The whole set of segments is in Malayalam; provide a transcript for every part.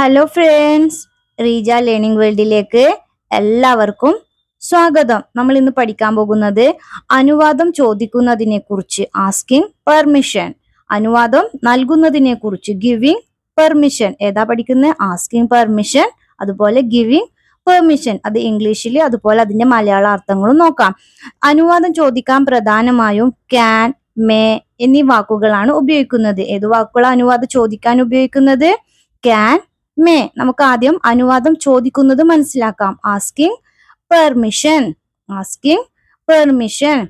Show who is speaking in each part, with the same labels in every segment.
Speaker 1: ഹലോ ഫ്രണ്ട്സ് റീജ ലേണിംഗ് വേൾഡിലേക്ക് എല്ലാവർക്കും സ്വാഗതം. നമ്മൾ ഇന്ന് പഠിക്കാൻ പോകുന്നത് അനുവാദം ചോദിക്കുന്നതിനെ കുറിച്ച് ആസ്കിംഗ് പെർമിഷൻ അനുവാദം നൽകുന്നതിനെ കുറിച്ച് ഗിവിംഗ് പെർമിഷൻ ഏതാ പഠിക്കുന്നത് ആസ്കിംഗ് പെർമിഷൻ അതുപോലെ ഗിവിംഗ് പെർമിഷൻ അത് ഇംഗ്ലീഷിൽ അതുപോലെ അതിന്റെ മലയാള അർത്ഥങ്ങളും നോക്കാം. അനുവാദം ചോദിക്കാൻ പ്രധാനമായും ക്യാൻ മേ എന്നീ വാക്കുകളാണ് ഉപയോഗിക്കുന്നത്. ഏത് വാക്കുകളാണ് അനുവാദം ചോദിക്കാൻ ഉപയോഗിക്കുന്നത്? ക്യാൻ മേ നമുക്ക് ആദ്യം അനുവാദം ചോദിക്കുന്നത് മനസ്സിലാക്കാം. Asking permission asking permission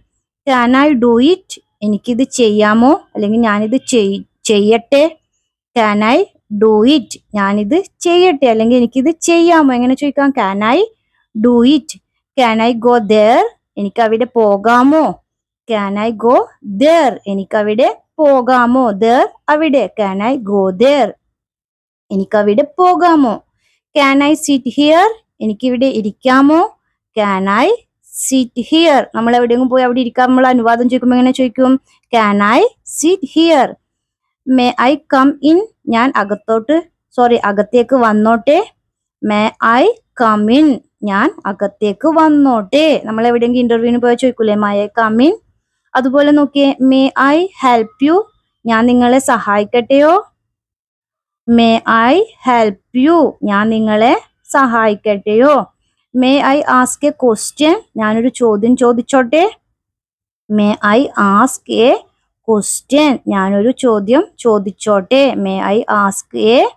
Speaker 1: can I do it എനിക്കിത് ചെയ്യാമോ? അല്ലെങ്കിൽ ഞാനിത് ചെയ്- ചെയ്യട്ടെ? ക്യാൻ ഐ ഡു ഇറ്റ് ഞാനിത് ചെയ്യട്ടെ? അല്ലെങ്കിൽ എനിക്കിത് ചെയ്യാമോ? എങ്ങനെ ചോദിക്കാം? Can I do it can I go there എനിക്ക് അവിടെ പോകാമോ? ക്യാൻ ഐ ഗോ ദർ എനിക്ക് അവിടെ പോകാമോ? ദർ അവിടെ. ക്യാൻ ഐ ഗോ ദർ എനിക്ക് അവിടെ പോകാമോ? ക്യാൻ ഐ സിറ്റ് ഹിയർ എനിക്ക് ഇവിടെ ഇരിക്കാമോ? ക്യാൻ ഐ സിറ്റ് ഹിയർ നമ്മൾ എവിടെയെങ്കിലും പോയി അവിടെ ഇരിക്കാൻ നമ്മൾ അനുവാദം ചോദിക്കുമ്പോൾ എങ്ങനെ ചോദിക്കും? Can I sit here may I come in ഞാൻ അകത്തോട്ട് സോറി അകത്തേക്ക് വന്നോട്ടെ? മേ ഐ കം ഇൻ ഞാൻ അകത്തേക്ക് വന്നോട്ടെ. നമ്മൾ എവിടെയെങ്കിലും ഇന്റർവ്യൂവിന് പോയി ചോദിക്കൂലേ? മൈ ഐ കം ഇൻ അതുപോലെ നോക്കിയേ മേ ഐ ഹെൽപ്പ് യു ഞാൻ നിങ്ങളെ സഹായിക്കട്ടെയോ? മേ ഐ ഹെൽപ്പ് യു ഞാൻ നിങ്ങളെ സഹായിക്കട്ടെയോ? May I ask a question ഞാനൊരു ചോദ്യം ചോദിച്ചോട്ടെ? May I ask a question ഞാനൊരു ചോദ്യം ചോദിച്ചോട്ടെ? May I ask a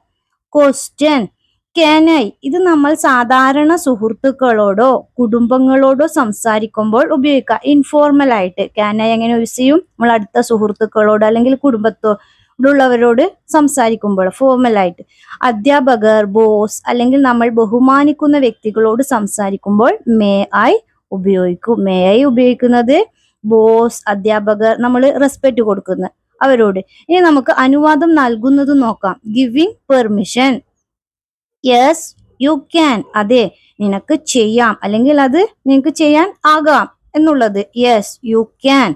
Speaker 1: question can I ഇത് നമ്മൾ സാധാരണ സുഹൃത്തുക്കളോടോ കുടുംബങ്ങളോടോ സംസാരിക്കുമ്പോൾ ഉപയോഗിക്കാം. ഇൻഫോർമൽ ആയിട്ട്. ക്യാൻ ഐ എങ്ങനെ യൂസ് ചെയ്യും? നമ്മൾ അടുത്ത സുഹൃത്തുക്കളോട് അല്ലെങ്കിൽ കുടുംബത്തോടുള്ളവരോട് സംസാരിക്കുമ്പോൾ ഫോർമലായിട്ട് അധ്യാപകർ ബോസ് അല്ലെങ്കിൽ നമ്മൾ ബഹുമാനിക്കുന്ന വ്യക്തികളോട് സംസാരിക്കുമ്പോൾ മേ ഐ ഉപയോഗിക്കും? മേ ഐ ഉപയോഗിക്കുന്നത് ബോസ് അധ്യാപകർ നമ്മൾ റെസ്പെക്ട് കൊടുക്കുന്ന അവരോട്. ഇനി നമുക്ക് അനുവാദം നൽകുന്നത് നോക്കാം. Giving permission yes you can അതെ നിനക്ക് ചെയ്യാം. അല്ലെങ്കിൽ അത് നിനക്ക് ചെയ്യാൻ ആകാം എന്നുള്ളത്. Yes you can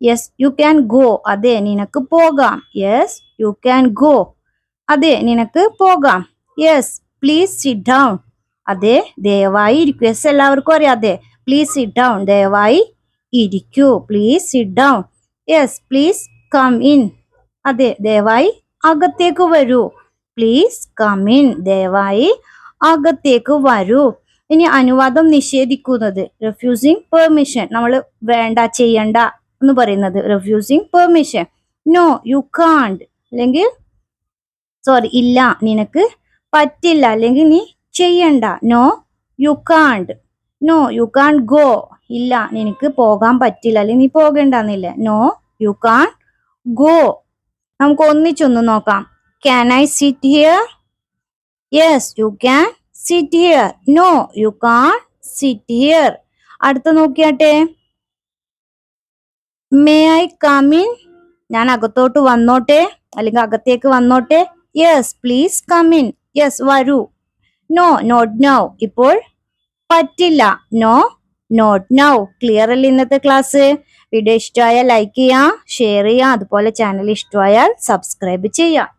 Speaker 1: yes you can go അതെ നിനക്ക് പോകാം. യെസ് യു ക്യാൻ ഗോ അതെ നിനക്ക് പോകാം. യെസ് പ്ലീസ് സിറ്റ് ഡൗൺ അതെ ദയവായി ഇരിക്കൂ. യെസ് എല്ലാവർക്കും അറിയാം. അതെ പ്ലീസ് സിറ്റ് ഡൗൺ ദയവായി ഇരിക്കൂ. Please sit down yes please come in അതെ ദയവായി അകത്തേക്ക് വരൂ. പ്ലീസ് കം ഇൻ ദയവായി അകത്തേക്ക് വരൂ. ഇനി അനുവാദം നിഷേധിക്കുന്നത്. റെഫ്യൂസിങ് പെർമിഷൻ നമ്മൾ വേണ്ട ചെയ്യണ്ട. എന്ന് പറയുന്നത്. റെഫ്യൂസിങ് പെർമിഷൻ നോ യു കാണ്ട് അല്ലെങ്കിൽ സോറി ഇല്ല നിനക്ക് പറ്റില്ല. അല്ലെങ്കിൽ നീ ചെയ്യണ്ട. No you can't no you can't go ഇല്ല നിനക്ക് പോകാൻ പറ്റില്ല. അല്ലെങ്കിൽ നീ പോകണ്ടെന്നില്ല. നോ യു കാൺ ഗോ നമുക്ക് ഒന്നിച്ചൊന്ന് നോക്കാം. Can I sit here yes you can sit here no you can't sit here അടുത്ത നോക്കിയാട്ടെ. മേ ഐ കമിൻ ഞാൻ അകത്തോട്ട് വന്നോട്ടെ? അല്ലെങ്കിൽ അകത്തേക്ക് വന്നോട്ടെ? Yes please come in yes വരൂ. നോ നോട്ട് നൗ ഇപ്പോൾ പറ്റില്ല. നോ നോട്ട് നൗ ക്ലിയർ അല്ലേ ഇന്നത്തെ ക്ലാസ് വീഡിയോ ഇഷ്ടമായാൽ ലൈക്ക് ചെയ്യാം ഷെയർ ചെയ്യാം. അതുപോലെ ചാനൽ ഇഷ്ടമായാൽ സബ്സ്ക്രൈബ് ചെയ്യാം.